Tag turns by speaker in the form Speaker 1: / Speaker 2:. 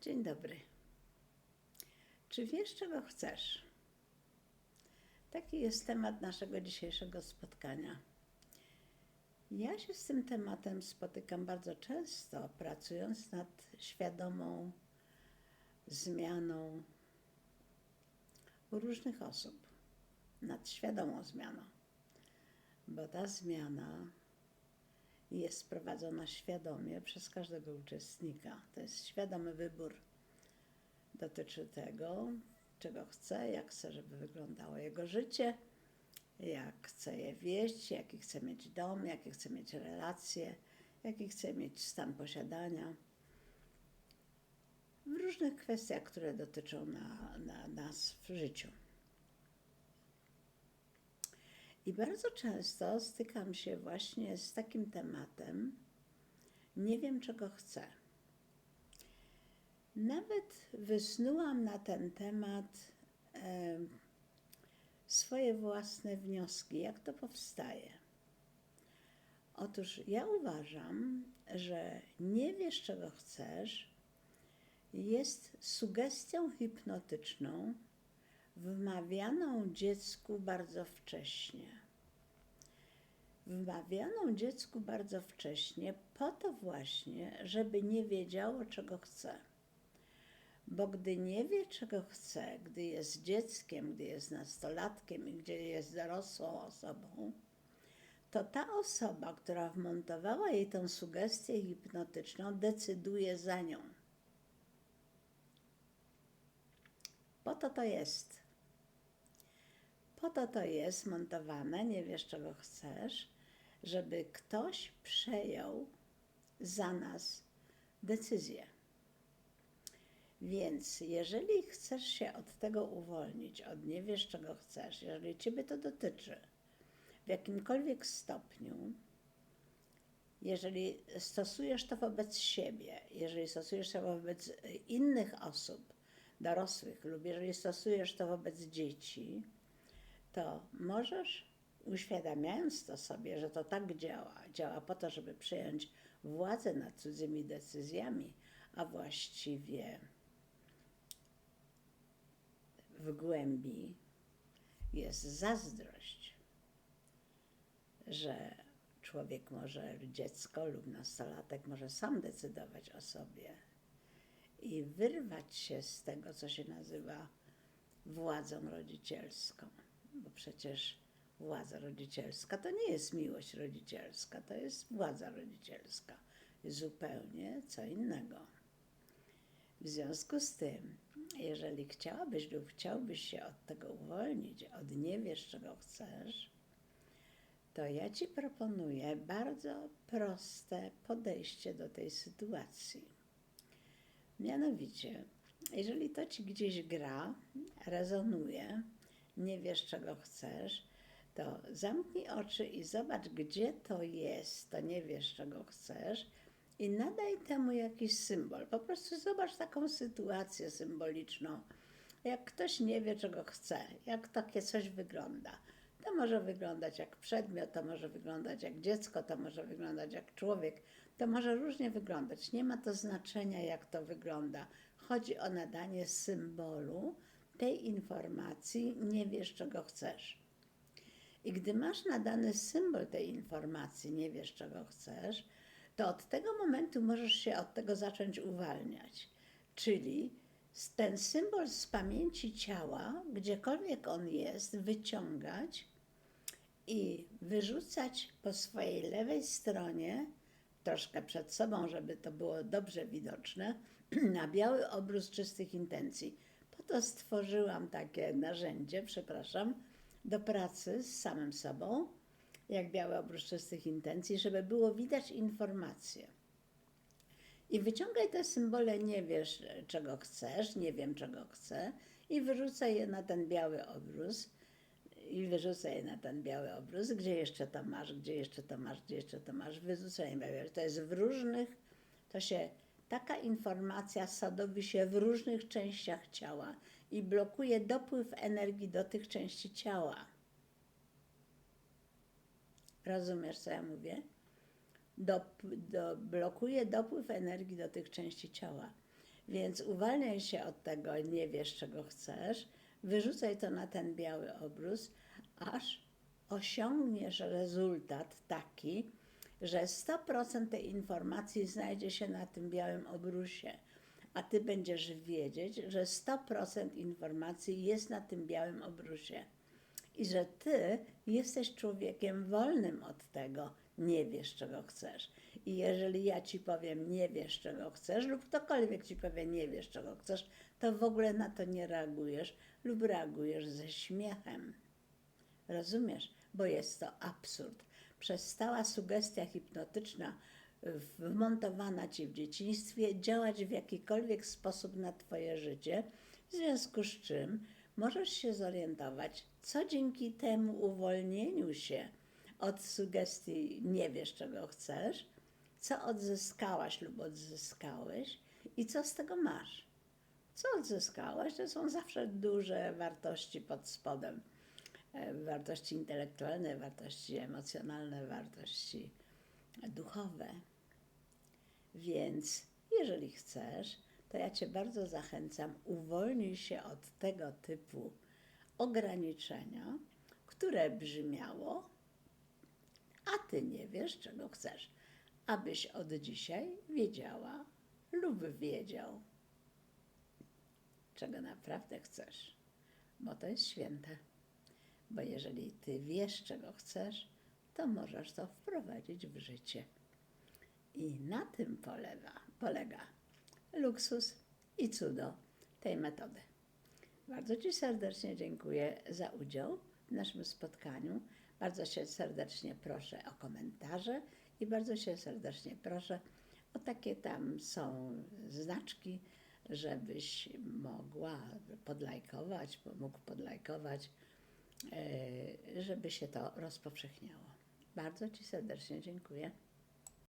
Speaker 1: Dzień dobry. Czy wiesz, czego chcesz? Taki jest temat naszego dzisiejszego spotkania. Ja się z tym tematem spotykam bardzo często, pracując nad świadomą zmianą u różnych osób, nad świadomą zmianą, bo ta zmiana jest prowadzona świadomie przez każdego uczestnika. To jest świadomy wybór. Dotyczy tego, czego chce, jak chce, żeby wyglądało jego życie, jak chce je wieść, jaki chce mieć dom, jakie chce mieć relacje, jaki chce mieć stan posiadania. W różnych kwestiach, które dotyczą na, na nas w życiu. I bardzo często stykam się właśnie z takim tematem, nie wiem czego chcę. Nawet wysnułam na ten temat e, swoje własne wnioski, jak to powstaje. Otóż ja uważam, że nie wiesz czego chcesz, jest sugestią hipnotyczną, wmawianą dziecku bardzo wcześnie. Wmawianą dziecku bardzo wcześnie po to właśnie, żeby nie wiedziało, czego chce. Bo gdy nie wie, czego chce, gdy jest dzieckiem, gdy jest nastolatkiem i gdzie jest dorosłą osobą, to ta osoba, która wmontowała jej tą sugestię hipnotyczną, decyduje za nią. Po to to jest. Po to to jest montowane, nie wiesz czego chcesz, żeby ktoś przejął za nas decyzję. Więc jeżeli chcesz się od tego uwolnić, od nie wiesz czego chcesz, jeżeli Ciebie to dotyczy w jakimkolwiek stopniu, jeżeli stosujesz to wobec siebie, jeżeli stosujesz to wobec innych osób, dorosłych, lub jeżeli stosujesz to wobec dzieci, to możesz, uświadamiając to sobie, że to tak działa, działa po to, żeby przejąć władzę nad cudzymi decyzjami, a właściwie w głębi jest zazdrość, że człowiek może, dziecko lub nastolatek może sam decydować o sobie i wyrwać się z tego, co się nazywa władzą rodzicielską. Bo przecież władza rodzicielska to nie jest miłość rodzicielska, to jest władza rodzicielska. Zupełnie co innego. W związku z tym, jeżeli chciałabyś lub chciałbyś się od tego uwolnić, od nie wiesz, czego chcesz, to ja Ci proponuję bardzo proste podejście do tej sytuacji. Mianowicie, jeżeli to Ci gdzieś gra, rezonuje, nie wiesz, czego chcesz, to zamknij oczy i zobacz, gdzie to jest, to nie wiesz, czego chcesz, i nadaj temu jakiś symbol. Po prostu zobacz taką sytuację symboliczną. Jak ktoś nie wie, czego chce, jak takie coś wygląda. To może wyglądać jak przedmiot, to może wyglądać jak dziecko, to może wyglądać jak człowiek, to może różnie wyglądać. Nie ma to znaczenia, jak to wygląda. Chodzi o nadanie symbolu tej informacji, nie wiesz, czego chcesz. I gdy masz nadany symbol tej informacji, nie wiesz, czego chcesz, to od tego momentu możesz się od tego zacząć uwalniać. Czyli ten symbol z pamięci ciała, gdziekolwiek on jest, wyciągać i wyrzucać po swojej lewej stronie, troszkę przed sobą, żeby to było dobrze widoczne, na biały obrus czystych intencji. To stworzyłam takie narzędzie, przepraszam, do pracy z samym sobą, jak biały obrus czystych intencji, żeby było widać informacje. I wyciągaj te symbole, nie wiesz czego chcesz, nie wiem czego chcę, i wyrzucaj je na ten biały obrus. I wyrzucaj je na ten biały obrus, gdzie jeszcze to masz, gdzie jeszcze to masz, gdzie jeszcze to masz, wyrzucaj je. To jest w różnych, to się, taka informacja sadowi się w różnych częściach ciała i blokuje dopływ energii do tych części ciała. Rozumiesz, co ja mówię? Do, do, blokuje dopływ energii do tych części ciała. Więc uwalniaj się od tego, nie wiesz czego chcesz, wyrzucaj to na ten biały obrus, aż osiągniesz rezultat taki, że 100% tej informacji znajdzie się na tym białym obrusie, a ty będziesz wiedzieć, że 100% informacji jest na tym białym obrusie i że ty jesteś człowiekiem wolnym od tego, nie wiesz czego chcesz. I jeżeli ja ci powiem, nie wiesz czego chcesz, lub ktokolwiek ci powie, nie wiesz czego chcesz, to w ogóle na to nie reagujesz lub reagujesz ze śmiechem. Rozumiesz? Bo jest to absurd. Przez stała sugestia hipnotyczna wmontowana ci w dzieciństwie działać w jakikolwiek sposób na twoje życie, w związku z czym możesz się zorientować, co dzięki temu uwolnieniu się od sugestii nie wiesz czego chcesz, co odzyskałaś lub odzyskałeś i co z tego masz. Co odzyskałeś, to są zawsze duże wartości pod spodem. E, Wartości intelektualne, wartości emocjonalne, wartości duchowe. Więc jeżeli chcesz, to ja Cię bardzo zachęcam, uwolnij się od tego typu ograniczenia, które brzmiało, a Ty nie wiesz, czego chcesz, abyś od dzisiaj wiedziała lub wiedział, czego naprawdę chcesz, bo to jest święte. Bo jeżeli Ty wiesz, czego chcesz, to możesz to wprowadzić w życie. I na tym polega, polega luksus i cudo tej metody. Bardzo Ci serdecznie dziękuję za udział w naszym spotkaniu. Bardzo się serdecznie proszę o komentarze i bardzo się serdecznie proszę o takie tam są znaczki, żebyś mogła podlajkować, mógł podlajkować, żeby się to rozpowszechniało. Bardzo Ci serdecznie dziękuję.